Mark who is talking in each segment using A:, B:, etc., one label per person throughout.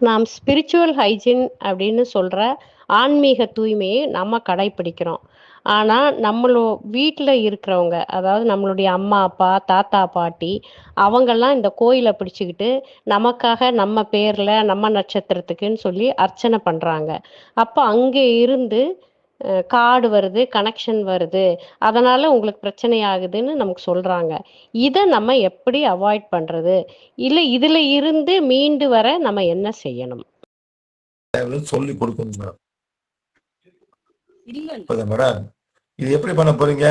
A: நாம் spiritual hygiene அப்படின்னு சொல்கிற ஆன்மீக தூய்மையை நம்ம கடைப்பிடிக்கிறோம். ஆனால் நம்மளோ வீட்டில் இருக்கிறவங்க அதாவது நம்மளுடைய அம்மா அப்பா தாத்தா பாட்டி அவங்கெல்லாம் இந்த கோயிலை பிடிச்சிக்கிட்டு நமக்காக நம்ம பேரில் நம்ம நட்சத்திரத்துக்குன்னு சொல்லி அர்ச்சனை பண்ணுறாங்க அப்போ அங்கே இருந்து கார்டு வருது கனெக்ஷன் வருது. அதனால் உங்களுக்கு பிரச்சனை ஆகுதுன்னு நமக்கு சொல்கிறாங்க இதை நம்ம எப்படி அவாய்ட் பண்ணுறது இல்லை இதில் இருந்து மீண்டு வர நம்ம என்ன செய்யணும்?
B: சொல்லி கொடுக்கணும் மேடம் இது எப்படி பண்ண போறீங்க?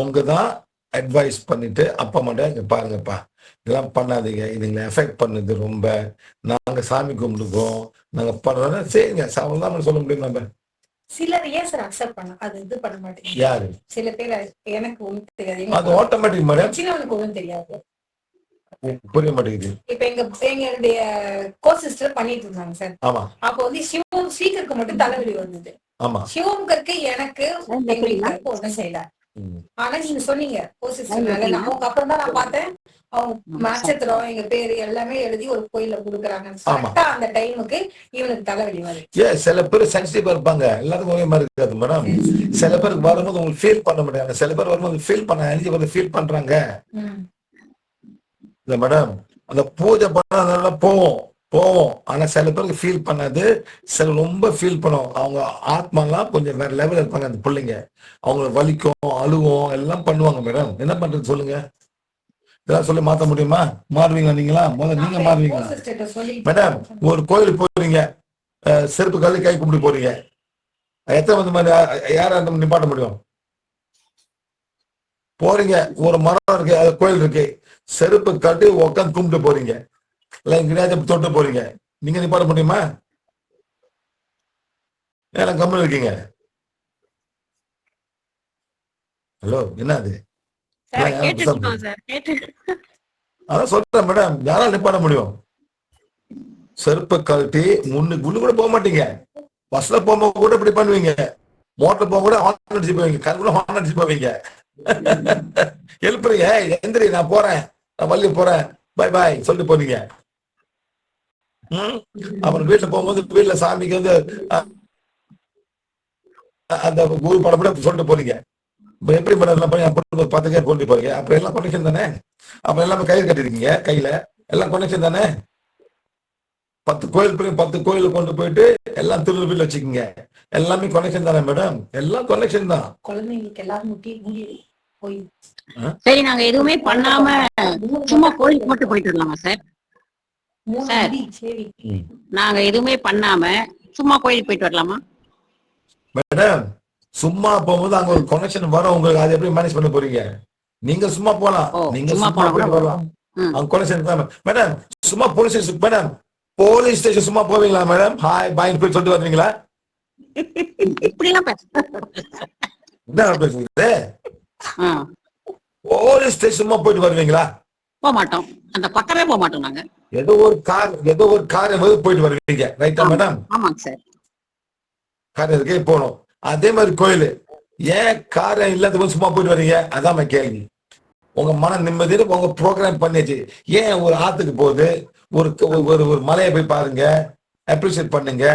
B: உங்க தான் அட்வைஸ் பண்ணிட்டு அப்பா மட்டும் இங்க பாருங்கப்பா. இதெல்லாம் பண்ணாதீங்க. இதுங்களை எஃபெக்ட் பண்ணுது ரொம்ப. நாங்க சாமி கும்பிடுவோம். நாங்க பண்றோம் சரிங்க. சாவலாம் சொல்ல முடியும் நம்ம
C: சிலர் ஏன் சார் அக்செப்ட் பண்ண அது இது பண்ண மாட்டேங்க
B: யாரு?
C: சில பேர் எனக்கு ஒண்ணும் தெரியாது.
B: அது ஆட்டோமேட்டிக் மேடம்
C: சின்னவனுக்கு ஒண்ணும் தெரியாது.
B: புரிய மாட்டேங்குது.
C: இப்ப எங்க எங்களுடைய கோ சிஸ்டர் பண்ணிட்டு இருந்தாங்க சார்.
B: ஆமா.
C: அப்ப வந்து சிவம் ஸ்பீக்கருக்கு மட்டும் தலைவலி வந்தது.
B: ஆமா.
C: சிவம்கருக்கு எனக்கு ஒண்ணும் செய்யல. ஆனா நீங்க சொன்னீங்க அவங்க அப்புறம் தான் நான் பார்த்தேன். அவங்க நட்சத்திரம் எங்க பேரு எல்லாமே எழுதி ஒரு கோயில்ல கொடுக்குறாங்க அந்த டைமுக்கு இவனுக்கு தலைவலி வருது.
B: ஏ சில பேர் சென்சிட்டிவா இருப்பாங்க. எல்லாத்துக்கும் ஒரே மாதிரி இருக்காது மேடம் சில பேருக்கு வரும்போது உங்களுக்கு ஃபீல் பண்ண முடியாது. சில பேர் வரும்போது ஃபீல் பண்ண எனர்ஜி ஃபீல் பண்றாங்க.
C: ம்.
B: இல்ல மேடம் அந்த பூஜை பண்ணாதனால போவோம். போவோம். ஆனா சில பேருக்கு ஃபீல் பண்ணாது. சில ரொம்ப ஃபீல் பண்ணும் அவங்க ஆத்மாலாம் கொஞ்சம் வேற லெவல் இருப்பாங்க அந்த பிள்ளைங்க. அவங்க வலிக்கும் அழுவும் எல்லாம் பண்ணுவாங்க மேடம் என்ன பண்றது சொல்லுங்க. இதெல்லாம் சொல்லி மாத்த முடியுமா? மாறுவீங்களா நீங்களா? முதல்ல நீங்க மாறுவீங்களா? மேடம் ஒரு கோயிலுக்கு போறீங்க. செருப்பு கல்லு கை கும்பிட்டு போறீங்க. எத்தனை வந்து மாதிரி யார நிப்பாட்ட முடியும்? போறீங்க. ஒரு மரம் இருக்கு அது கோயில் இருக்கு. செருப்பு கட்டி உட்காந்து கும்பிட்டு போறீங்க. இல்ல எங்கேயாச்சும் தொட்டு போறீங்க. நீங்க நிப்பாட்ட முடியுமா? ஏன் கம்மல் இருக்கீங்க? ஹலோ என்ன அது? அதான் சொல்றேன் மேடம். யாரால நிப்பாட்ட முடியும்? செருப்பை கழட்டி முன்னுக்கு உள்ள கூட போக மாட்டீங்க. பஸ்ல போகும்போது கூட இப்படி பண்ணுவீங்க. மோட்டர் போக கூட ஹார்ன் அடிச்சு போவீங்க. கார் கூட ஹார்ன் அடிச்சு போவீங்க. எழுப்புறீங்க. எந்திரி நான் போறேன். நான் வள்ளி போறேன். பை பாய் சொல்லிட்டு போனீங்க? அப்புறம் வீட்டுல போகும்போது வீட்டுல சாமிக்கு வந்து அந்த குரு படம் கூட சொல்லிட்டு போறீங்க இப்ப எப்படி பண்ணலாம் பண்ணி அப்படி பார்த்துக்கே கொண்டு போறீங்க அப்புறம் எல்லாம் கொண்டேஷன் தானே? அப்ப எல்லாமே கயிறு கட்டிருக்கீங்க கையில? எல்லாம் கொண்டேஷன் தானே? பத்து கோயில் போய் பத்து கோயில் கொண்டு போயிட்டு எல்லாம் திருநெல்வேலியில் வச்சுக்கோங்க. எல்லாமே கனெக்ஷன் தானே மேடம் எல்லாம் கனெக்ஷன் தான்.
C: குழந்தைங்களுக்கு எல்லாரும் முட்டி முடி போய்
D: சரி நாங்க எதுவுமே பண்ணாம சும்மா கோயிலுக்கு மட்டும் போயிட்டு வரலாமா சார்? சார். நாங்க எதுவுமே பண்ணாம சும்மா கோயிலுக்கு போயிட்டு வரலாமா?
B: மேடம் சும்மா போகும்போது அங்க ஒரு கனெக்ஷன் வரும். உங்களுக்கு அதை எப்படி மேனேஜ் பண்ண போறீங்க? நீங்க சும்மா போலாம். நீங்க
D: சும்மா போனா
B: வரலாம். அங்க கனெக்ஷன் தான் மேடம்? சும்மா police station madam police station சும்மா போவீங்களா மேடம்? ஹாய் பாய் போய் சொல்லிட்டு வருவீங்களா
D: இப்படி எல்லாம் பேச
B: என்ன பேசுறது போலீஸ் ஸ்டேஷன் சும்மா போயிட்டு வருவீங்களா?
D: போக மாட்டோம் அந்த பக்கமே போக மாட்டோம் நாங்க.
B: ஏதோ ஒரு கார் ஏதோ ஒரு கார் போயிட்டு வருவீங்க. ரைட்டா. மேடம் கார் இருக்கே போகணும். அதே மாதிரி கோயில். ஏன் காரை இல்லாத சும்மா போயிட்டு வர்றீங்க அதான் கேள்வி. உங்க மன நிம்மதியில உங்க ப்ரோக்ராம் பண்ணியாச்சு. ஏன் ஒரு ஆத்துக்கு போகுது? ஒரு ஒரு ஒரு மலையை போய் பாருங்க. அப்ரிசியேட் பண்ணுங்க.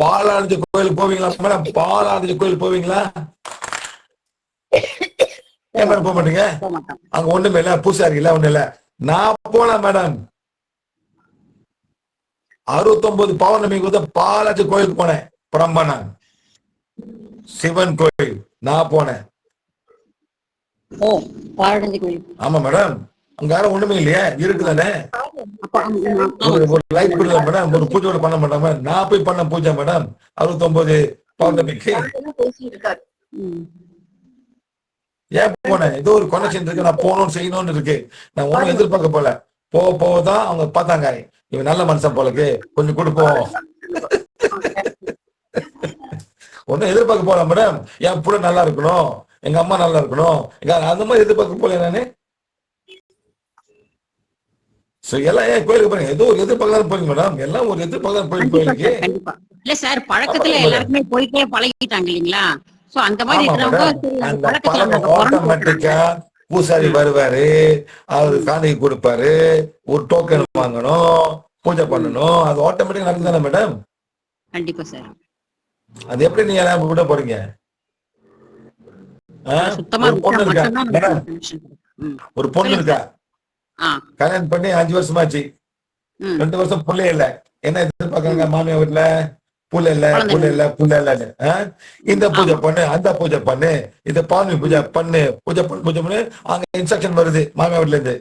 B: பாலாளஞ்ச கோயிலுக்கு போவீங்களா மேடம் பாலாளஞ்ச கோயிலுக்கு போவீங்களா? ஏன் மேடம் போக மாட்டீங்க? அங்க ஒண்ணுமே இல்ல பூசாரி இல்ல ஒண்ணு இல்ல. நான் போனேன் மேடம் அறுபத்தொன்பது பௌர்ணமிக்கு வந்து பாலாஜி கோயிலுக்கு போனேன். பிரம்பனன் சிவன் கோயில். நான் போனேன். ஆமா மேடம். அங்க யாரும் ஒண்ணுமே இல்லையே. இருக்குதானே? ஒரு லைட் இல்ல மேடம். ஒரு பூஜை கூட பண்ண மாட்டாங்க நான் போய் பண்ண பூஜை மேடம். அறுபத்தொன்பது பௌர்ணமிக்கு.
D: ம்.
B: ஏன் போனேன்? ஏதோ ஒரு கனெக்ஷன் இருக்கு. நான் போகணும்னு செய்யணும்னு இருக்கு. நான் ஒண்ணும் எதிர்பார்க்க போல. போக போக தான் அவங்க பார்த்தாங்க. இவன் நல்ல மனுஷன் போலக்கு. கொஞ்சம் கொடுப்போம். ஒன்னும் எதிர்பார்க்க போல மேடம் என் புள்ள நல்லா இருக்கணும். எங்க அம்மா நல்லா இருக்கணும். எங்க அந்த மாதிரி எதிர்பார்க்க போல நானு. சோ எல்லாம் ஏன் கோயிலுக்கு போறீங்க? ஏதோ ஒரு எதிர்பார்க்கலாம் போறீங்க மேடம் எல்லாம் ஒரு எதிர்பார்க்கலாம் போய் கோயிலுக்கு.
D: இல்ல சார் பழக்கத்துல
B: ஆமா,
D: எல்லாருக்குமே போயிட்டே பழகிட்டாங்க இல்லைங்களா? சோ அந்த மாதிரி
B: பூசாரி வருவாரு அவரு காணிக்கை கொடுப்பாரு ஒரு டோக்கன் வாங்கணும் பூஜை பண்ணணும் அது ஆட்டோமேட்டிக்கா நடக்குதானே மேடம்
D: கண்டிப்பா சார்
B: அது எப்படி நீங்க எல்லாம் விட போறீங்க? பொண்ணு இருக்கா? மேடம். ஒரு பொண்ணு இருக்கா? கல்யாணம் பண்ணி அஞ்சு வருஷமாச்சு. ரெண்டு வருஷம் புள்ளே இல்ல. என்ன எதிர்பார்க்கறாங்க மாமியார் வீட்டுல புள்ள இல்லன்னு ஆ? இந்த பூஜை பண்ணு அந்த பூஜை பண்ணு இந்த பால்மி பூஜை பண்ணு பூஜை பண்ணு பூஜை பண்ணு அங்க இன்ஸ்ட்ரக்ஷன் வருது மாமியார் வீட்டுல இருந்து.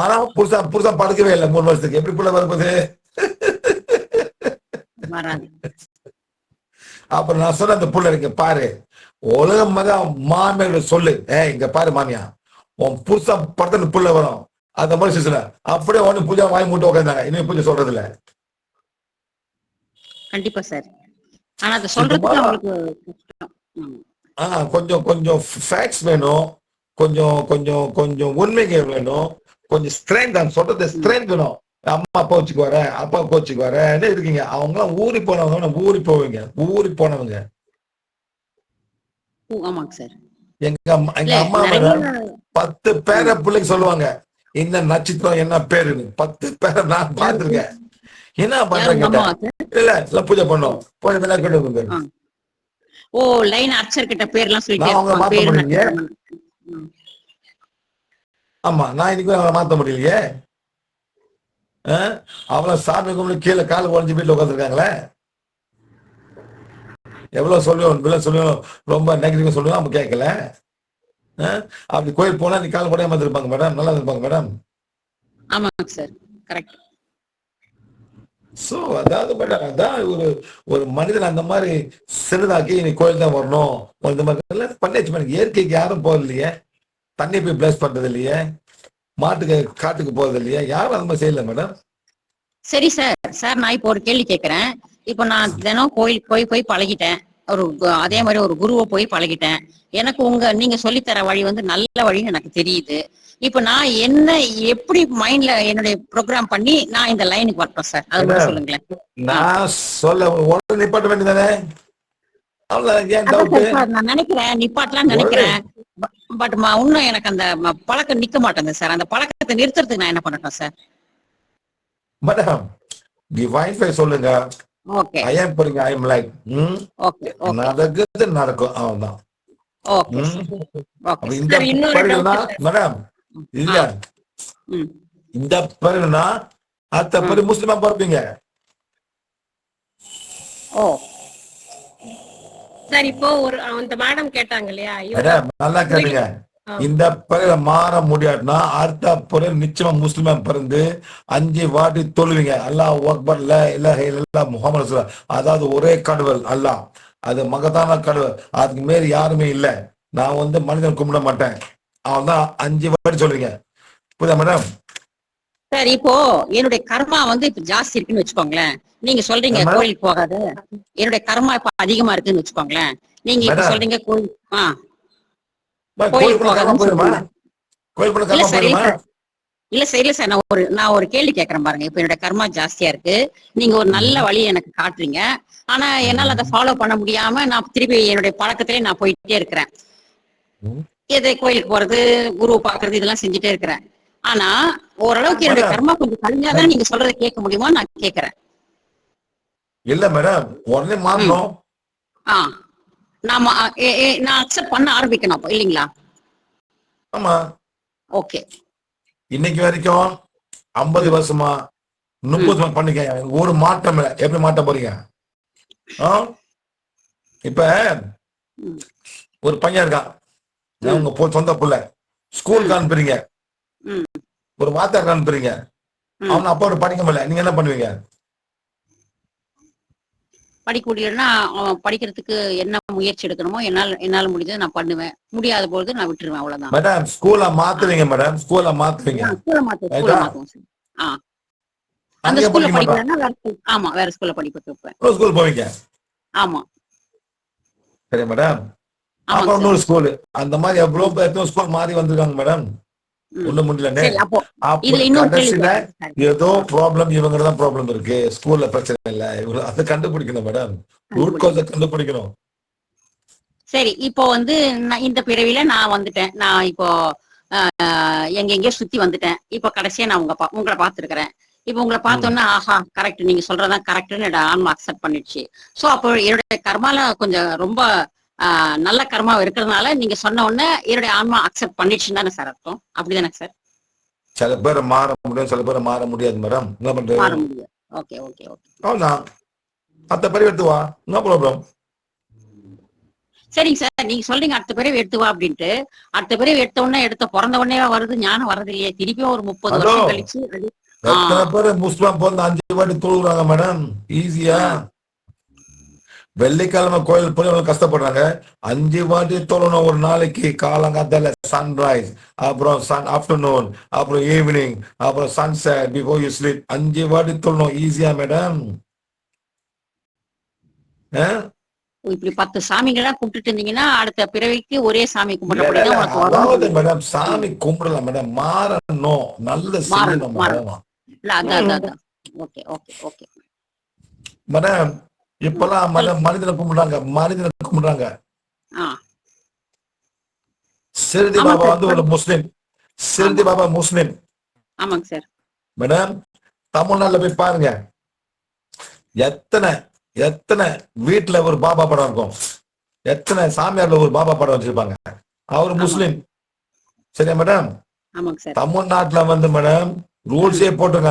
B: ஆனா புருஷா புருஷா படுக்கவே இல்லை மூணு வருஷத்துக்கு. எப்படி புள்ள வரும்போது? அப்புறம் நான் சொன்ன அந்த புள்ள இருக்கு பாரு உலகம் மாமியார் சொல்லு. ஏய் இங்க பாரு மாமியா. உன் புருஷா படத்துல புள்ள வரும். அந்த மாதிரி சிசுல அப்படியே ஒண்ணு பூஜை வாங்கி மூட்டு உட்காந்தாங்க இனிமே பூஜை சொல்றது இல்ல
D: கண்டிப்பா சார் ஆனா அதை சொல்றதுக்கு அவங்களுக்கு
B: கொஞ்சம் கொஞ்சம் ஃபேக்ட்ஸ் வேணும். கொஞ்சம் கொஞ்சம் கொஞ்சம் உண்மைகள் வேணும். கொஞ்சம் ஸ்ட்ரென்த் நான் சொல்றது ஸ்ட்ரென்த் வேணும். அம்மா கோச்சுக்கு வர அப்பா கோச்சுக்கு வரேன்னு இருக்கீங்க. அவங்க எல்லாம் ஊறி போனவங்க ஊறி போவீங்க. ஊறி போனவங்க.
D: ஆமாங்க சார்
B: எங்க எங்க அம்மா பத்து பேரை பிள்ளைக்கு சொல்லுவாங்க. இந்த நட்சத்திரம் என்ன பேருன்னு. பத்து பேரை நான் பார்த்திருக்கேன். என்ன
D: சார்
B: இல்ல இல்ல பூஜை பண்ணோம் பூஜை பண்ணா கேட்டு.
D: ஓ லைன் அர்ச்சர் கிட்ட பேர்லாம் சொல்லிட்டே.
B: ஆமா நான் அவளை மாத்த முடியலையே? அவளை சாமி கும்பிட்டு கீழே கால் உடஞ்சு வீட்டுல உட்காந்துருக்காங்களே எவ்வளவு சொல்லுவோம் இவ்வளவு சொல்லுவோம் ரொம்ப நெகட்டிவா சொல்லுவோம் அவங்க கேட்கல? அப்படி கோயில் போனா நீ கால் உடையாம இருப்பாங்க மேடம் நல்லா இருப்பாங்க மேடம்
D: ஆமாங்க சார் கரெக்ட்
B: சோ அதாவது பட் அதான் ஒரு ஒரு மனிதன் அந்த மாதிரி சின்னதாக்கி நீ கோயில் தான் வரணும். இந்த மாதிரி பண்ணியாச்சு மேடம் இயற்கைக்கு யாரும் போறது இல்லையே தண்ணி போய் பிளேஸ் பண்றது இல்லையே மாட்டுக்கு காட்டுக்கு போறது இல்லையே யாரும் அந்த மாதிரி செய்யல மேடம்
D: சரி சார் சார் நான் இப்போ ஒரு கேள்வி கேட்கறேன். இப்போ நான் தினம் கோயில் போய் போய் பழகிட்டேன். ஒரு அதே மாதிரி ஒரு குருவை போய் பழகிட்டேன். எனக்கு உங்க நீங்க சொல்லித்தர வழி வந்து நல்ல வழின்னு எனக்கு தெரியுது. இப்போ நான் என்ன எப்படி மைண்ட்ல என்னுடைய ப்ரோக்ராம் பண்ணி நான் இந்த லைனுக்கு வரட்டும் சார் அது மட்டும் சொல்லுங்களேன்.
B: நான் சொல்ல உடனே நிப்பாட்ட வேண்டியதானே
D: நான் நினைக்கிறேன் நிப்பாட்டலாம் நினைக்கிறேன். பட் இன்னும் எனக்கு அந்த பழக்கம் நிக்க மாட்டேங்குது சார் அந்த பழக்கத்தை நிறுத்துறதுக்கு நான் என்ன பண்ணட்டும் சார்
B: மேடம் டிவைன் ஃபை சொல்லுங்க.
D: ஓகே
B: ஐ am போறீங்க I am like
D: okay okay
B: நடக்குது நடக்கும்.
D: ஓகே
B: ம்.
D: ஓகே இன்னொரு.
B: மேடம் இல்ல. இந்த பிறகுனா அடுத்த பிறகு முஸ்லிமா பிறப்பீங்க.
A: ஓ. சார் இப்போ ஒரு அந்த மேடம் கேட்டாங்க இல்லையா?
B: நல்லா கேளுங்க. இந்த பிறகு மாற முடியாதுன்னா அடுத்த பிறகு நிச்சயமா முஸ்லிமா பிறந்து அஞ்சு வாட்டி தொழுவீங்க. அல்லாஹ் அக்பர் இல்ல முகமது. அதாவது ஒரே கடவுள் அல்லாஹ். அது மகத்தான கடவுள். அதுக்கு மேல யாருமே இல்ல. நான் வந்து மனிதன் கும்பிட மாட்டேன். அவன் தான் அஞ்சு வாட்டி சொல்றீங்க. புரியுதா மேடம்
D: சார் இப்போ என்னுடைய கர்மா வந்து இப்ப ஜாஸ்தி இருக்குன்னு வச்சுக்கோங்களேன். நீங்க சொல்றீங்க. கோயிலுக்கு போகாத. என்னுடைய கர்மா இப்ப அதிகமா இருக்குன்னு வச்சுக்கோங்களேன். நீங்க இப்ப. சொல்றீங்க கோயில் ஆ.
B: கோயில்
D: கோயில்
B: பண்ண கர்மா
D: போகாதுன்னு
B: போயிருமா?
D: சொல்றீங்க. இல்ல சார் இல்ல சார். நான் ஒரு நான் ஒரு கேள்வி கேட்கறேன் பாருங்க. இப்ப என்னோட கர்மா ஜாஸ்தியா இருக்கு. நீங்க ஒரு நல்ல வழியை எனக்கு காட்டுறீங்க. ஆனா என்னால அதை ஃபாலோ பண்ண முடியாம நான் திருப்பி என்னுடைய பழக்கத்திலே நான் போயிட்டே இருக்கிறேன். எது கோயிலுக்கு போறது குரு பாக்குறது இதெல்லாம் செஞ்சுட்டே இருக்கிறேன். ஆனா ஓரளவுக்கு என்னுடைய. கர்மா கொஞ்சம் கழிஞ்சாதான் நீங்க சொல்றதை கேட்க முடியுமா நான் கேட்கறேன்.
B: இல்ல மேடம் உடனே மாறணும்.
D: ஆ. நாம நான் அக்செப்ட் பண்ண ஆரம்பிக்கணும் அப்போ இல்லைங்களா?
B: ஆமா.
D: ஓகே.
B: இன்னைக்கு வரைக்கும் ஐம்பது வருஷமா முப்பது பண்ணிக்க ஒரு மாற்றம் இல்ல. எப்படி மாட்ட போறீங்க? இப்ப. ஒரு பையன் இருக்கான். உங்க சொந்த புள்ள? ஸ்கூலுக்கு அனுப்புறீங்க. ஒரு வாத்தியாருக்கு அனுப்புறீங்க. அவன் அப்பா படிக்க முடியல. நீங்க என்ன பண்ணுவீங்க?
D: படிக்க முடியலன்னா அவன் படிக்கிறதுக்கு என்ன முயற்சி எடுக்கணுமோ என்னால என்னால முடிஞ்சதை நான் பண்ணுவேன். முடியாத பொழுது நான் விட்டுருவேன் அவ்வளவுதான்.
B: மேடம் ஸ்கூல்ல மாத்துவீங்க மேடம் ஸ்கூல்ல மாத்துவீங்க. ரைட்டா?
D: மாத்துவோம் ஆ. அந்த ஸ்கூல்ல படிக்கலன்னா வேற ஸ்கூல் ஆமா வேற ஸ்கூல்ல படிக்க வைப்பேன்.
B: ஸ்கூல் போவீங்க?
D: ஆமா.
B: சரி மேடம் அப்புறம் இன்னொரு ஸ்கூல் அந்த மாதிரி எவ்வளவு பேர் ஸ்கூல் மாறி வந்திருக்காங்க மேடம். ஒண்ணு
D: கேள்வி
B: கடைசியில. ஏதோ ப்ராப்ளம் இவங்க ப்ராப்ளம் இருக்கு. ஸ்கூல்ல பிரச்சனை இல்ல. இவங்க அதை கண்டுபிடிக்கணும் மேடம் ரூட் காஸ கண்டுபிடிக்கணும்.
D: சரி இப்போ வந்து இந்த பிறவில நான் வந்துட்டேன். நான் இப்போ ஆஹ், எங்கெங்கேயோ சுத்தி வந்துட்டேன். இப்போ கடைசியா நான் உங்க உங்களை பார்த்திருக்கிறேன். இப்போ உங்களை பார்த்தோன்னா ஆஹா கரெக்ட் நீங்க சொல்றதான் கரெக்ட்னு ஆன்மா அக்செப்ட் பண்ணிடுச்சு. சோ அப்போ என்னுடைய கர்மால கொஞ்சம் ரொம்ப நல்ல கர்மா இருக்கிறதுனால நீங்க சொன்ன உடனே என்னுடைய ஆன்மா அக்செப்ட் பண்ணிடுச்சுன்னு தானே சார் அர்த்தம். அப்படிதானே சார்?
B: சில பேர் மாற முடியும் சில பேர் மாற முடியாது மேடம் என்ன
D: மாற
B: பண்றது
D: முடியும் ஓகே ஓகே ஓகே
B: அவ்வளவுதான். அத்த பேர் எடுத்து வா. என்ன ப்ராப்ளம்
D: சரிங்க சார். நீங்க சொல்றீங்க அடுத்த பிறவி எடுத்து வா அப்படின்ட்டு. அடுத்த பிறவி எடுத்த உடனே எடுத்த பிறந்த உடனே வருது? ஞானம் வர்றது இல்லையே திருப்பியும் ஒரு முப்பது. வருஷம் கழிச்சு
B: எத்தனை பேர் முஸ்லிம் பிறந்து அஞ்சு வாட்டி தொழுகிறாங்க மேடம் ஈஸியா வெள்ளிக்கிழமை கோயில் எவ்வளவு கஷ்டப்படுறாங்க. அஞ்சு வாட்டி தொழணும் ஒரு நாளைக்கு. காலங்காத்தால சன்ரைஸ் அப்புறம் சன் ஆஃப்டர்நூன் அப்புறம் ஈவினிங் அப்புறம் சன்செட் பிஃபோர் யூ ஸ்லீப் அஞ்சு வாட்டி தொழணும். ஈஸியா மேடம்
D: இப்படி பத்து சாமிகளா கும்பிட்டுட்டு இருந்தீங்கன்னா அடுத்த பிறவிக்கு ஒரே சாமி வரும்.
B: மேடம் சாமி கும்பிடலாம் மேடம் மாறணும். நல்ல செய்யணும்
D: மாறணும்,
B: மேடம் மேடம் இப்பெல்லாம் மனிதனை கும்பிடுறாங்க மனிதனை கும்பிடுறாங்க. சிறுதி பாபா. வந்து ஒரு முஸ்லிம். சிறுதி பாபா முஸ்லிம்.
D: ஆமாங்க சார்.
B: மேடம் தமிழ்நாட்டுல போய் பாருங்க. எத்தனை எத்தனை வீட்டுல ஒரு பாபா படம் இருக்கும். எத்தனை சாமியார்ல ஒரு பாபா படம் வச்சிருப்பாங்க. அவர். முஸ்லிம். சரியா மேடம்? தமிழ்நாட்டுல வந்து மேடம் ரூல்ஸே போட்டுங்க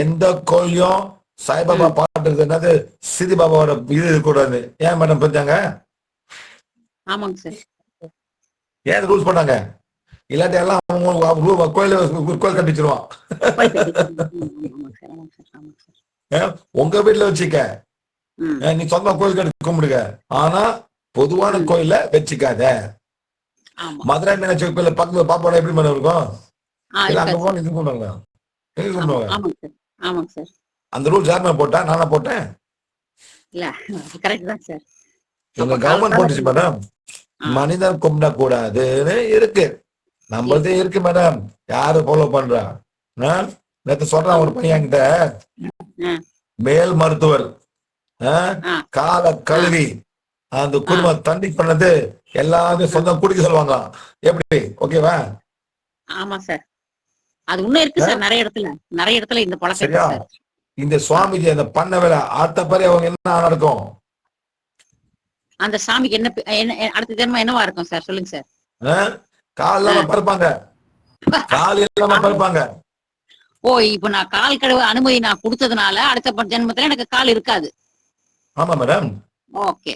B: எந்த கோயிலையும் சாய்பாபா பாட்டு என்னது? சிதி பாபாவோட இது இருக்கக்கூடாது ஏன் மேடம் புரிஞ்சாங்க?
D: ஆமாங்க சார்.
B: ஏன் ரூல்ஸ் பண்ணாங்க? இல்லாட்டி எல்லாம் அவங்க கோயில் கோயில் கட்டி வச்சிருவான்
D: போய் பேசிக்கலாம். ம், ம், ஆமாங்க சார் ஆமாங்க சார் ஆமாங்க சார்.
B: ஏன்? உங்க வீட்டுல வச்சுக்க. நீ சொந்த கோயில் கட்டி கும்பிடுங்க. ஆனா பொதுவான. கோயில வச்சுக்காத. மதுரை மீனாட்சி கோயில பக்கத்துல பாப்பாடா எப்படி மேடம் இருக்கும்? அங்க போன இது கும்பிடுவாங்க அந்த ரூல்ஸ் யாருமே போட்டா? நானா போட்டேன்.
D: அப்ப
B: கவர்மெண்ட் போட்டுச்சு மேடம். மனிதன் கும்பிட கூடாதுன்னு இருக்கு. நம்மளதே இருக்கு மேடம் யாரு ஃபாலோ பண்றா? நேத்து சொல்றான் ஒரு பையன் என்கிட்ட.
D: ஆ.
B: மேல் மருத்துவர். கால கல்வி அந்த குடும்பம் தண்ணி பண்ணது. எல்லாத்தையும் சொந்தம் குடிக்க சொல்லுவாங்க எப்படி? ஓகேவா?
D: ஆமா சார் அது இன்னும் இருக்கு சார் நிறைய இடத்துல. நிறைய இடத்துல இந்த பழக்கம்
B: இந்த சுவாமிஜி அந்த பண்ண வேலை அடுத்த பிறகு அவங்க என்ன நடக்கும்?
D: அந்த சாமிக்கு என்ன அடுத்த ஜென்மம் என்னவா இருக்கும் சார்? சொல்லுங்க சார்?
B: கால் இல்லாம பறப்பாங்க. கால் இல்லாம பறப்பாங்க.
D: ஓ இப்போ நான் கால் கழுவ அனுமதி நான் கொடுத்ததுனால அடுத்த ஜென்மத்துல எனக்கு கால் இருக்காது.
B: ஆமா மேடம்.
D: ஓகே.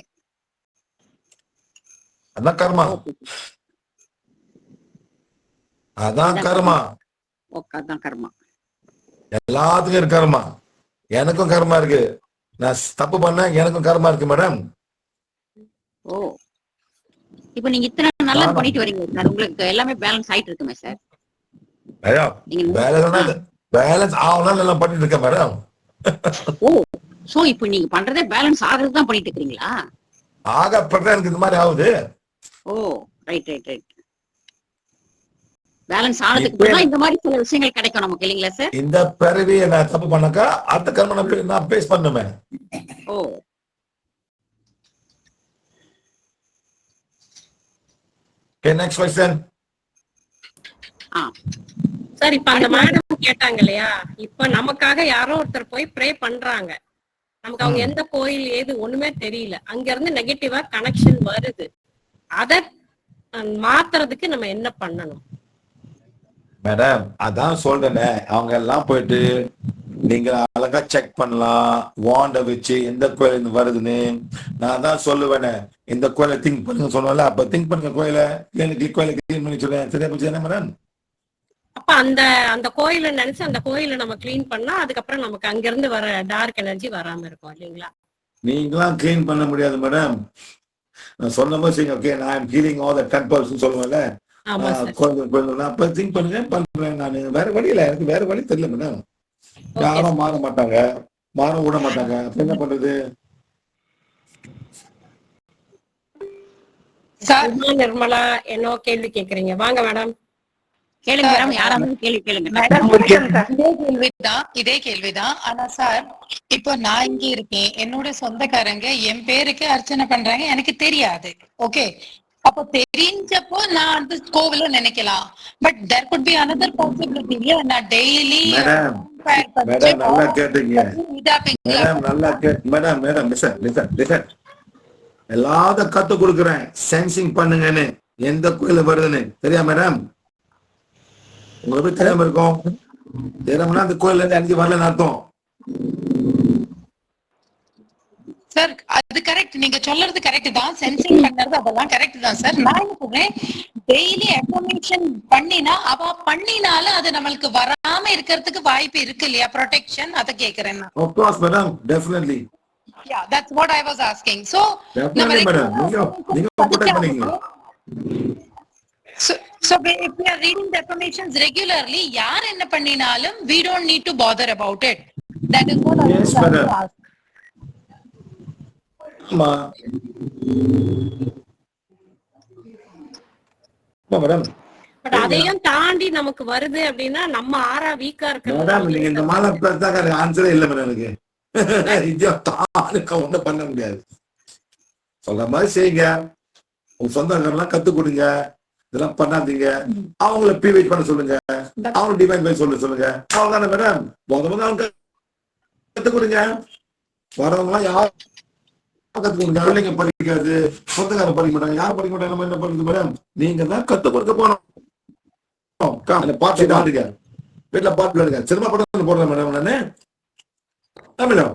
B: அதான் கர்மா. அதான் கர்மா.
D: அதான் கர்மா.
B: எல்லாத்துக்கும் இருக்கு கர்மா. எனக்கும் கர்மா இருக்கு. நான் தப்பு பண்ண எனக்கும் கர்மா இருக்கு மேடம்
D: ஓ. இப்போ நீங்க இத்தனை நல்லது
B: ஆமா.
D: பண்ணிட்டு வரீங்க சார். உங்களுக்கு எல்லாமே பேலன்ஸ் ஆயிட்டு இருக்குமே சார்.
B: ஐயா பேலன்ஸ் பேலன்ஸ் ஆகலாம் எல்லாம் பண்ணிட்டு இருக்கேன் மேடம்
D: ஓ. சோ இப்போ நீங்க பண்றதே பேலன்ஸ் ஆகுறது தான் பண்ணிட்டு இருக்கீங்களா
B: ஆகப்பட்ட எனக்கு இந்த மாதிரி ஆகுது.
D: Oh. Right right right balance ஆனதுக்கு அப்புறம் இந்த மாதிரி சில விஷயங்கள் கிடைக்கும் நமக்கு இல்லைங்களா சார்
B: இந்த பிறவி நான் தப்பு பண்ணாக்கா அடுத்த கர்ம நான் பேஸ் பண்ணுமே.
D: ஓ.
B: நெக்ஸ்ட் கொஸ்டின்
E: சார் இப்ப அந்த மேடம் கேட்டாங்க இல்லையா? இப்ப நமக்காக யாரோ ஒருத்தர் போய் ப்ரே பண்றாங்க. நமக்கு அவங்க. எந்த கோயில் ஏது ஒண்ணுமே தெரியல. அங்க இருந்து நெகட்டிவா கனெக்ஷன் வருது. அத மாத்துறதுக்கு நம்ம என்ன பண்ணணும்?
B: மேடம் அதான் சொல்றேனே. அவங்க எல்லாம் போயிட்டு நீங்க அழகா செக் பண்ணலாம். வாண்ட வச்சு எந்த கோயில் வருதுன்னு நான் தான் சொல்லுவேனே. இந்த கோயிலை திங்க் பண்ணுங்க சொல்லுவேன்ல அப்ப திங்க் பண்ணுங்க கோயில. கிளீன் கோயிலை கிளீன் பண்ணி சொல்லுவேன் சரியா போச்சு என்ன மேடம்
E: அப்ப அந்த அந்த கோயிலை நினைச்சு அந்த கோயிலை நம்ம க்ளீன் பண்ணா அதுக்கப்புறம் நமக்கு அங்க இருந்து வர டார்க் எனர்ஜி வராம இருக்கும் இல்லைங்களா?
B: நீங்களாம் க்ளீன் பண்ண முடியாது மேடம் நான் சொன்ன மாதிரி ஓகே நான் ஹீலிங் ஆல் த டெம்பிள்ஸ் சொல்லுவேன்ல. கொஞ்சம் கொஞ்சம் நான் அப்ப திங்க் பண்ணுங்க பண்றேன் நான். வேற வழி இல்ல எனக்கு வேற வழி தெரியல மேடம் யாரும் மாற மாட்டாங்க. மாற விட மாட்டாங்க. அப்ப என்ன பண்றது?
E: நிர்மலா என்னோ கேள்வி கேக்குறீங்க. வாங்க மேடம்
D: கேளுங்க மேடம் யாராவது கேள்வி கேளுங்க.
F: மேடம் வணக்கம் சார். இதே கேள்விதான் இதே கேள்விதான். ஆனா சார் இப்போ நான் இங்க இருக்கேன். என்னோட சொந்தக்காரங்க என் பேருக்கு அர்ச்சனை பண்றாங்க. எனக்கு தெரியாது. ஓகே அப்போ தெரிஞ்சப்போ நான் வந்து கோவில நினைக்கலாம் but there could be another possibility இல்லையா நான் டெய்லி
B: மேடம் நல்லா கேட்டீங்க. மேடம் நல்லா K madam madam listen listen listen எல்லாத்தையும் கத்து கொடுக்குறேன். சென்சிங் பண்ணுங்கன்னு. எந்த கோயில வருதுன்னு. தெரியா மேடம் உங்களுக்கு தெரியாம இருக்கும். தெரியாமனா அந்த கோயில்ல இருந்து அன்னைக்கு வரலன்னு அர்த்தம்.
F: சார் அது கரெக்ட் நீங்க சொல்றது கரெக்ட் தான். சென்சிங் பண்றது அதெல்லாம் கரெக்ட் தான் சார். நான் என்ன சொல்றேன் டெய்லி அஃபர்மேஷன் பண்ணினா அவ பண்ணினால அது நம்மளுக்கு வராம இருக்கிறதுக்கு வாய்ப்பு இருக்கு இல்லையா? ப்ரொடெக்ஷன் அதை கேக்குறேன் நான்.
B: Of course madam definitely
F: Yeah, that's what I was asking. So, நம்ம
B: மேடம் நீங்க நீங்க ப்ரொடெக்ட் பண்ணீங்க
F: so, so if we are reading the affirmations regularly, யார் என்ன பண்ணினாலும் we don't need to bother about it. That is what I was.
B: ஆமா. Madam
E: but அதையும் தாண்டி நமக்கு வருது அப்படின்னா நம்ம ஆறா வீக்கா
B: மேடம் நீங்க இந்த மாதிரி பேசாக்க ஆன்சரே இல்ல மேடம் எனக்கு. தானுக்க ஒண்ணும் பண்ண முடியாது. சொல்ற மாதிரி செய்யுங்க. உங்க சொந்தக்காரெல்லாம் கத்து கொடுங்க இதெல்லாம் பண்ணாதீங்க. அவங்கள பிவைட் பண்ண சொல்லுங்க. அவங்க டிவைன் பண்ண சொல்ல சொல்லுங்க. அவ்வளவுதானே மேடம் முதல்ல அவங்க கத்து கொடுங்க வரவங்க எல்லாம் யார் கத்து கொடுங்க பிள்ளைங்க படிக்காது சொந்தக்காரன் படிக்க மாட்டாங்க. யார் படிக்க மாட்டாங்க? நம்ம என்ன பண்றது மேடம்? நீங்க தான் கத்து கொடுக்க போனோம் பாட்டு ஆடுங்க. வீட்டுல பாட்டு விளையாடுங்க. சினிமா படம் போடுறேன் மேடம் நானு. மேடம்.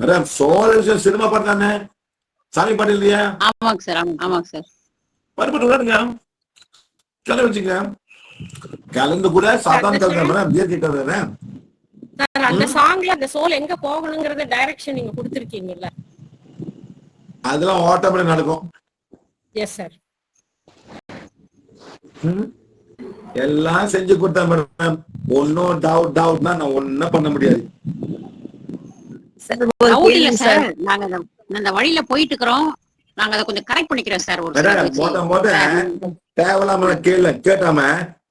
B: மேடம் சோழ விஷயம் சினிமா பாட்டு தானே? சாமி பாட்டு இல்லையா?
D: ஆமாங்க சார் ஆமா- ஆமாங்க சார்.
B: பாட்டு விளையாடுங்க. கலை வச்சுங்க கலந்து கூட சாதாரண கலந்து மேடம். இயற்கை கலந்து
E: சார் அந்த சாங்ல அந்த சோல் எங்க போகணுங்கிறத டைரக்ஷன் நீங்க கொடுத்திருக்கீங்கல்ல?
B: அதெல்லாம் ஆட்டோமேட்டிக் நடக்கும்.
E: Yes sir.
B: எல்லாம் செஞ்சு கொடுத்தா மேடம். ஒன்னும் டவுட் டவுட்னா நான் ஒன்னும் பண்ண முடியாது.
D: டவுட் இல்ல சார். நாங்க அந்த- வழியில போயிட்டு இருக்கிறோம் நாங்க அதை கொஞ்சம் கரெக்ட் பண்ணிக்கிறோம் சார் ஒரு.
B: மொத மொத தேவையில்லாம கேள்வி கேட்டாம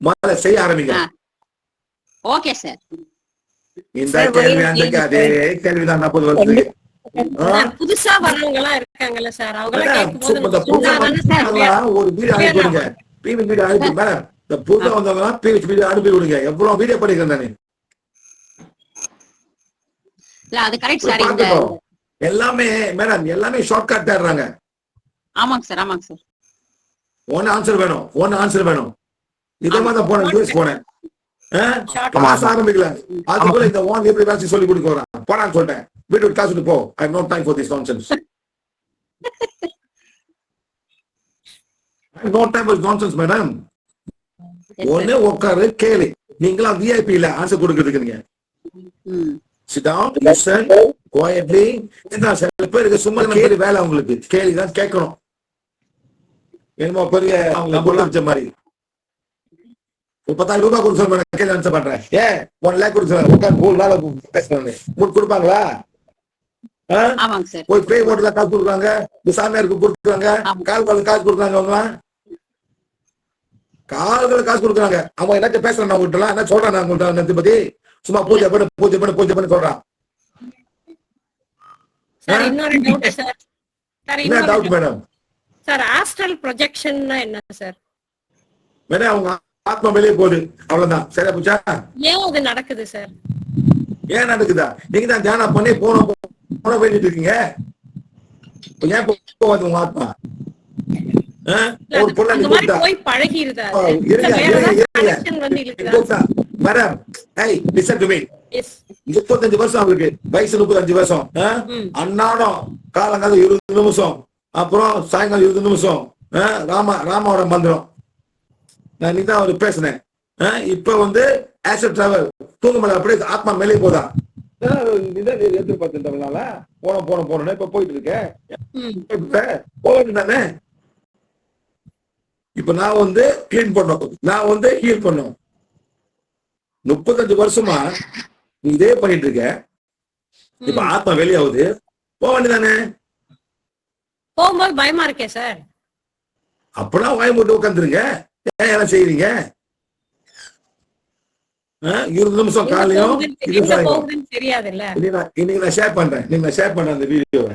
B: முதல்ல செய்ய ஆரம்பிங்க.
D: Okay sir.
B: இந்த கேள்வி அந்த அதே கேள்விதான் ஆ?
E: சார், புதுசா வர்றவங்க எல்லாம் இருக்காங்கல்ல சார். அவங்க
B: ஒரு வீடியோ அனுப்பி விடுங்க. பிவி அனுப்பி மேடம் இந்த புதுசா வந்தவங்க பிவி அனுப்பி விடுங்க. எவ்வளவு வீடியோ பண்ணிக்கிறேன் நானு. எல்லாமே மேடம் எல்லாமே ஷார்ட் கட் தேடுறாங்க
D: ஆமாங்க சார் ஆமாங்க சார்.
B: ஒன்னு ஆன்சர் வேணும். ஒன்னு ஆன்சர் வேணும். இதே மாதிரி தான் போனேன் யூஎஸ் போனேன். ஆரம்பிக்கல அதுக்குள்ள இந்த ஒன் எப்படி சொல்லி கொடுக்க வரான் போடான்னு சொல்லிட்டேன். வீட்டு காசு போ. I no time for this nonsense no time for nonsense madam. ஒண்ணு உட்காரு கேளு. நீங்களா விஐபி இல்ல ஆன்சர் நீங்க.
D: ம்.
B: sit down listen quietly. என்ன சில பேருக்கு சும்மா கேள்வி வேலை அவங்களுக்கு. கேள்வி தான் கேட்கணும். என்னமோ பெரிய அவங்க மாதிரி. ஒரு பத்தாயிரம் ரூபாய் கொடுக்க சொல்ல கேள்வி ஆன்சர் பண்றேன். ஏன் ஒன் லேக் கொடுக்க உட்காந்து ஒரு நாள் பேசுறாங்க மூணு கொடுப்பாங்களா? போய் பேய் ஓட்டுல காசு கொடுக்குறாங்க சாமியாருக்கு கொடுக்குறாங்க. கால் கால் காசு கொடுக்குறாங்க அவங்க. கால்கள் காசு கொடுக்குறாங்க. அவன் என்ன பேசுறான் அவங்ககிட்ட என்ன சொல்றான் அவங்கள்ட்ட இதை பத்தி? சும்மா பூஜை பண்ணு பூஜை பண்ணு பூஜை பண்ணு சொல்றான். என்ன டவுட் மேடம்
E: சார் ஆஸ்ட்ரல் ப்ரொஜெக்ஷன்னா என்ன சார்?
B: மேடம் அவங்க ஆத்மா வெளியே போகுது. அவ்வளவுதான். சரியா போச்சா?
E: ஏன் அது நடக்குது சார்
B: ஏன் நடக்குதா? நீங்க தான் தியானம் பண்ணி போன போன வேண்டிட்டு இருக்கீங்க. ஏன் போகாது உங்க ஆத்மா? ஒரு பொருளை முப்பத்தஞ்சு வருஷம் அவருக்கு. வயசு முப்பத்தஞ்சு வருஷம். அன்னாடம் காலங்காலம் இருபது நிமிஷம். அப்புறம் சாயங்காலம் இருபது நிமிஷம்? ராமா ராமாவோட மந்திரம். நான் நீ தான் அவர் பேசினேன்? இப்ப வந்து ஆசிட் டிராவல் தூங்க மேல அப்படியே ஆத்மா மேலே போதா? இதான் எதிர்பார்த்துட்டவங்களால போனோம் போனோம் போனோம் இப்ப போயிட்டு இருக்கேன் போக வேண்டியதானே இப்ப நான் வந்து கிளீன் பண்ணோம். நான் வந்து ஹீல் பண்ணோம். முப்பத்தஞ்சு வருஷமா நீ இதே பண்ணிட்டு இருக்க. இப்ப. ஆத்மா வெளியாகுது. போக வேண்டியதானே
E: போகும்போது பயமா இருக்கே சார்.
B: அப்பெல்லாம் வாய் மூட்டு உட்காந்துருங்க ஏன் எல்லாம் செய்யறீங்க இருபது நிமிஷம் காலையும் இன்னைக்கு நான் ஷேர் பண்றேன். நான் ஷேர் பண்றேன் அந்த வீடியோவை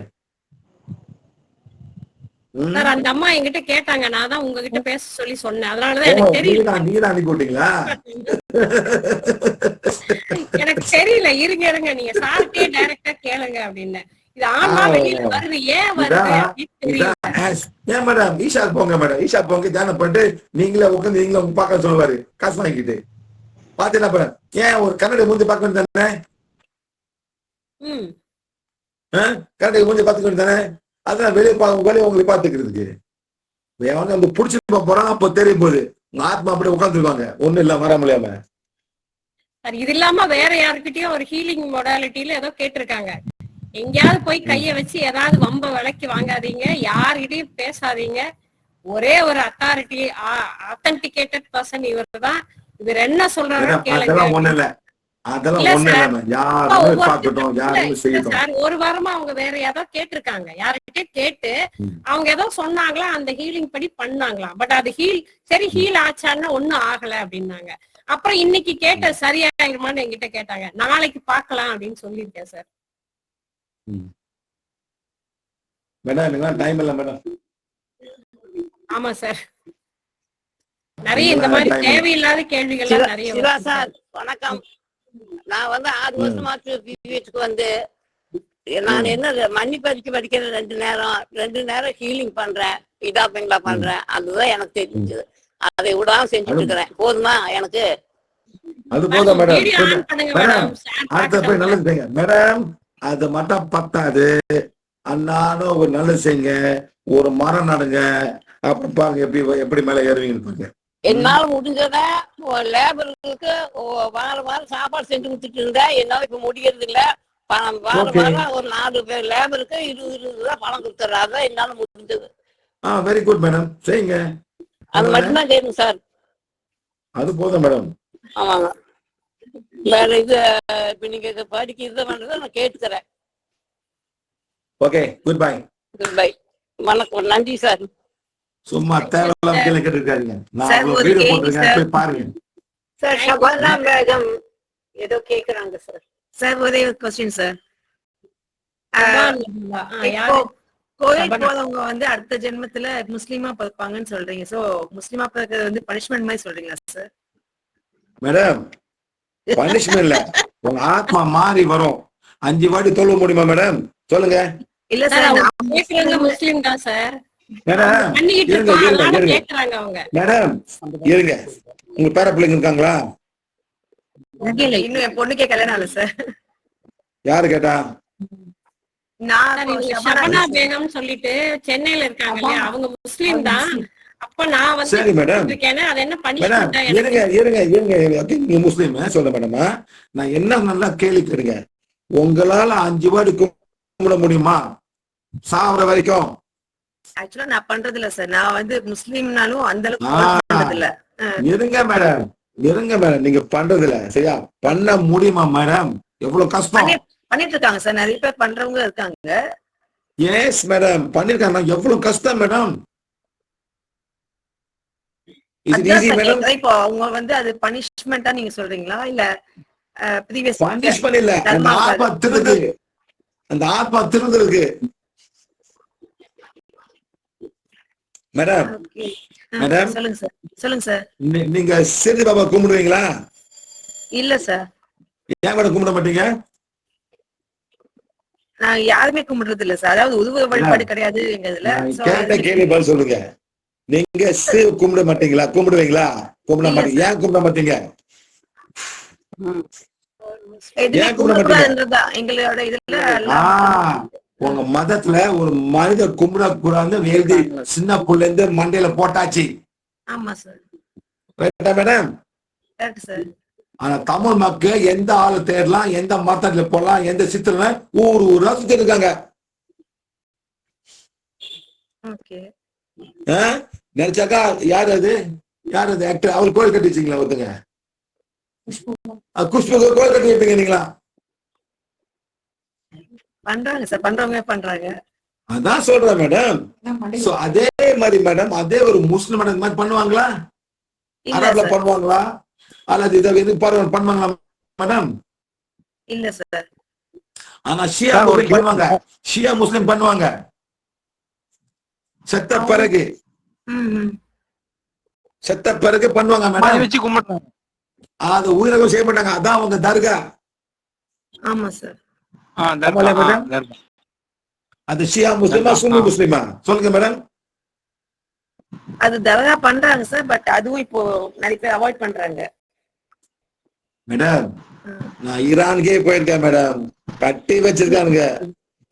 B: ம்.
E: சார் அந்த அம்மா என்கிட்ட கேட்டாங்க. நான் தான் உங்ககிட்ட பேச சொல்லி சொன்னேன். அதனாலதான் எனக்கு தெரியல
B: நீங்க நீங்க தான் அனுப்பி விட்டீங்களா?
E: எனக்கு தெரியல. இருங்க இருங்க. நீங்க சார்ட்டே டைரக்டா கேளுங்க அப்படின்னு.
B: மேடம்? ஈஷா போங்க மேடம். ஈஷா போங்க. தியானம் பண்ணிட்டு நீங்களே உட்காந்து நீங்களே பார்க்க சொல்லுவாரு. காசு வாங்கிட்டு பாத்து என்ன பண்ண ஏன் ஒரு கண்ணாடி மூஞ்சி பார்க்க வேண்டியது தானே? கண்ணாடி மூஞ்சி பார்த்துக்க வேண்டியது தானே? அதான் வெளியே வெளியே உங்களை பார்த்துக்கிறதுக்கு. எவன் வந்து புடிச்சிட்டு போறான் அப்போ தெரிய போகுது உங்க ஆத்மா அப்படியே உட்காந்துருவாங்க ஒண்ணும் இல்ல வர முடியாம
E: சார் இது இல்லாம வேற யாருக்கிட்டயும் ஒரு ஹீலிங் மொடாலிட்டியில ஏதோ கேட்டிருக்காங்க. எங்கேயாவது போய் கைய வச்சு ஏதாவது வம்ப விலைக்கு வாங்காதீங்க. யார்கிட்டயும் பேசாதீங்க. ஒரே ஒரு அத்தாரிட்டி அத்தன்டிகேட்டட் பர்சன் இவர் தான். இவர் என்ன சொல்றாரோ கேளுங்க. ஒரு வாரமா அவங்க வேற ஏதோ கேட்டிருக்காங்க. யார்கிட்ட கேட்டு. அவங்க ஏதோ சொன்னாங்களா அந்த ஹீலிங் படி பண்ணாங்களாம் பட் அது ஹீல் சரி ஹீல் ஆச்சான்னு ஒண்ணும் ஆகல அப்படின்னாங்க. அப்புறம் இன்னைக்கு கேட்ட சரியாயிருமான்னு என்கிட்ட கேட்டாங்க. நாளைக்கு பார்க்கலாம் அப்படின்னு சொல்லியிருக்கேன் சார்.
B: மேடம் எனக்கு டைம் இல்ல மேடம்
E: ஆமா சார் நிறைய இந்த மாதிரி. தேவையில்லாத கேள்விகள்லாம் நிறைய
G: சிவா சார் வணக்கம். நான் வந்து ஆறு
B: ம்.
G: வருஷமாச்சு பிவிஎஸ்க்கு வந்து நான் என்ன மன்னிப்பதிக்கு படிக்கிற ரெண்டு நேரம் ரெண்டு நேரம் ஹீலிங் பண்றேன் இதாப்பிங்களா பண்றேன் அதுதான் எனக்கு தெரிஞ்சது. அதை விடாம செஞ்சுட்டு இருக்கிறேன் போதுமா எனக்கு?
B: அது போதும் மேடம் மேடம், அடுத்த போய் நல்லது மேடம் அது மட்டும் பத்தாது. அன்னாடும் ஒரு நல்லது செய்யுங்க. ஒரு மரம் நடுங்க. அப்புறம் பாருங்க எப்படி எப்படி மேல ஏறுவீங்கன்னு பாருங்க.
G: என்னால முடிஞ்சத லேபருக்கு வாரம் வாரம் சாப்பாடு செஞ்சு கொடுத்துட்டு இருந்தேன் என்னால இப்ப முடியறது இல்ல பணம்
B: Okay.
G: வாரம் ஒரு நாலு பேர் லேபருக்கு இருபது இருபது ரூபா பணம் கொடுத்துட்றேன் அதான் என்னால முடிஞ்சது.
B: ஆ வெரி குட் மேடம் செய்யுங்க.
G: அது மட்டும்தான் செய்யணும் சார்
B: அது போதும் மேடம்
G: ஆமாங்க. வேற இது இப்ப நீங்க இதை படிக்கிறது பண்றதை நான் கேட்டுக்கிறேன்.
B: ஓகே குட் பை
G: பை வணக்கம் நன்றி சார்.
B: சும்மா தேவையில்லாம கீழே கேட்டுருக்காருங்க நான் வீடியோ போட்டிருக்கேன்
F: sir.
B: போய் பாருங்க.
G: சார் ஷபானா மேடம் ஏதோ கேக்குறாங்க சார்.
F: சார் ஒரே ஒரு கொஸ்டின் சார்? கோயில். போறவங்க வந்து அடுத்த ஜென்மத்துல முஸ்லீமா பிறப்பாங்கன்னு சொல்றீங்க. சோ முஸ்லீமா பிறக்கிறது வந்து பனிஷ்மெண்ட் மாதிரி சொல்றீங்களா சார்?
B: மேடம் பனிஷ்மெண்ட் இல்ல. உங்க ஆத்மா மாறி வரும். அஞ்சு வாட்டி தொழுவ முடியுமா மேடம் சொல்லுங்க.
F: இல்ல
E: சார் முஸ்லீம் தான் சார்
B: மேடம் இருங்க, மேடம் உங்க பேர பிள்ளைங்க இருக்காங்களா?
F: இன்னும் என் பொண்ணுக்கே கல்யாணம் ஆகல சார்
B: யாரு கேட்டா?
F: நான்
E: சொல்லிட்டு சென்னையில இருக்காங்க இல்லையா அவங்க முஸ்லீம் தான். அப்ப நான் வந்து
B: சரி மேடம்
E: அது என்ன
B: மேடம் இருங்க இருங்க இருங்க நீங்க முஸ்லீம் சொல்ல மேடமா நான் என்ன நல்லா கேள்வி கேளுங்க உங்களால அஞ்சு வாட்டி கும்பிட முடியுமா? சாவர வரைக்கும்.
F: ஆக்சுவலா நான் பண்றது இல்ல சார் நான் வந்து முஸ்லீம்னாலும் அந்த அளவுக்கு இல்ல
B: இருங்க மேடம் இருங்க மேடம் நீங்க பண்றது இல்ல சரியா? பண்ண முடியுமா மேடம் எவ்வளவு கஷ்டம்?
F: பண்ணி- பண்ணிட்டு இருக்காங்க சார் நிறைய பேர் பண்றவங்க இருக்காங்க.
B: எஸ் மேடம் பண்ணிருக்காங்க. எவ்வளவு கஷ்டம் மேடம் இது
F: அதான்
B: ஈஸி
F: sir
B: மேடம்
F: கேக்குறேன். இப்போ அவங்க வந்து அது பனிஷ்மெண்டா நீங்க சொல்றீங்களா? இல்ல ப்ரீவியஸ்
B: பனிஷ்மெண்ட் இல்ல அந்த ஆத்மா அந்த ஆத்மா மேடம் மேடம்
F: சொல்லுங்க சார் சொல்லுங்க சார்
B: நீங்க சிறுதி பாபா கும்பிடுவீங்களா
F: இல்ல சார்
B: ஏன் மேடம் கும்பிட மாட்டீங்க?
F: நான் யாருமே கும்பிடுறது இல்ல சார் அதாவது உருவ வழிபாடு கிடையாது எங்க இதுல.
B: கேட்ட கேள்வி பதில் சொல்லுங்க. நீங்க சிறு கும்பிட மாட்டீங்களா? கும்பிடுவீங்களா? கும்பிட மாட்டீங்க. ஏன் கும்பிட மாட்டீங்க? கும்பிட உங்க மதத்துல ஒரு மனித கும்பிடக்கூடாதுன்னு எழுதி சின்ன புள்ள இருந்து மண்டையில போட்டாச்சு. மேடம் ஆனா தமிழ் மக்கள் எந்த ஆளு தேடலாம் எந்த மத்தத்துல போடலாம் எந்த சித்திரம் ஊர் ஊரா சுத்தி இருக்காங்க? நினைச்சாக்கா யார் அது? யார் அது? ஆக்டர் அவர் கோயில் கட்டி வச்சீங்களா ஒருத்தங்க? குஷ்பு. கோயில் கட்டி வைப்பீங்க நீங்களா?
E: பண்றாங்க சார் பண்றவங்க பண்றாங்க.
B: அதான் சொல்றேன் மேடம் அதே மாதிரி மேடம் அதே ஒரு முஸ்லிம் மேடம் மாதிரி பண்ணுவாங்களா? அரபுல பண்ணுவாங்களா? அல்லது இதை இது பண்ணுவாங்களா மேடம்
E: இல்ல சார்.
B: ஆனா ஷியா பண்ணுவாங்க. ஷியா முஸ்லிம் பண்ணுவாங்க. செத்த பிறகு. செத்த பிறகு பண்ணுவாங்க மேடம்.
H: வச்சு கும்பிடுறாங்க
B: அது உயிரகம் செய்ய மாட்டாங்க. அதான் அவங்க தர்கா.
E: ஆமா சார்.
B: அது ஷியா முஸ்லிமா சுன்னி முஸ்லிமா? சொல்லுங்க மேடம்.
E: அது தர்கா பண்றாங்க சார். பட் அதுவும் இப்போ நிறைய பேர் அவாய்ட் பண்றாங்க.
B: மேடம். நான் ஈரானுக்கே போயிருக்கேன் மேடம். கட்டி வச்சிருக்கானுங்க.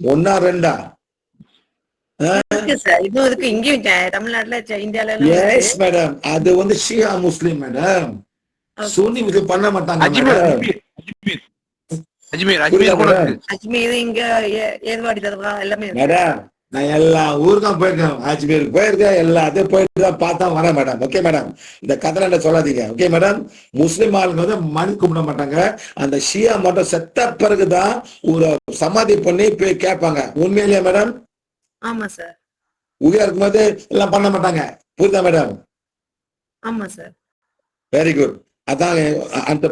B: ஒன்னா ரெண்டா? மேடம் அது வந்து ஷியா முஸ்லிம் மேடம். சுன்னி முஸ்லிம் பண்ண மாட்டாங்க
H: அஜ்மீர்
B: மேடம் நான் எல்லா ஊருக்கும் போயிருக்கேன். அஜ்மீருக்கு போயிருக்கேன். எல்லாத்தையும் போயிட்டு தான் பார்த்தா வரேன் மேடம் ஓகே மேடம் இந்த கதை சொல்லாதீங்க. ஓகே மேடம் முஸ்லிம் ஆளுங்க வந்து மணி கும்பிட மாட்டாங்க. அந்த ஷியா மட்டும் செத்த பிறகுதான் ஒரு சமாதி பண்ணி போய் கேட்பாங்க. உண்மையிலேயே மேடம்
E: ஆமா சார்.
B: உயிரா இருக்கும்போது எல்லாம் பண்ண மாட்டாங்க. புரியுதா மேடம்?
E: ஆமா சார்.
B: வெரி குட் அதான் அந்த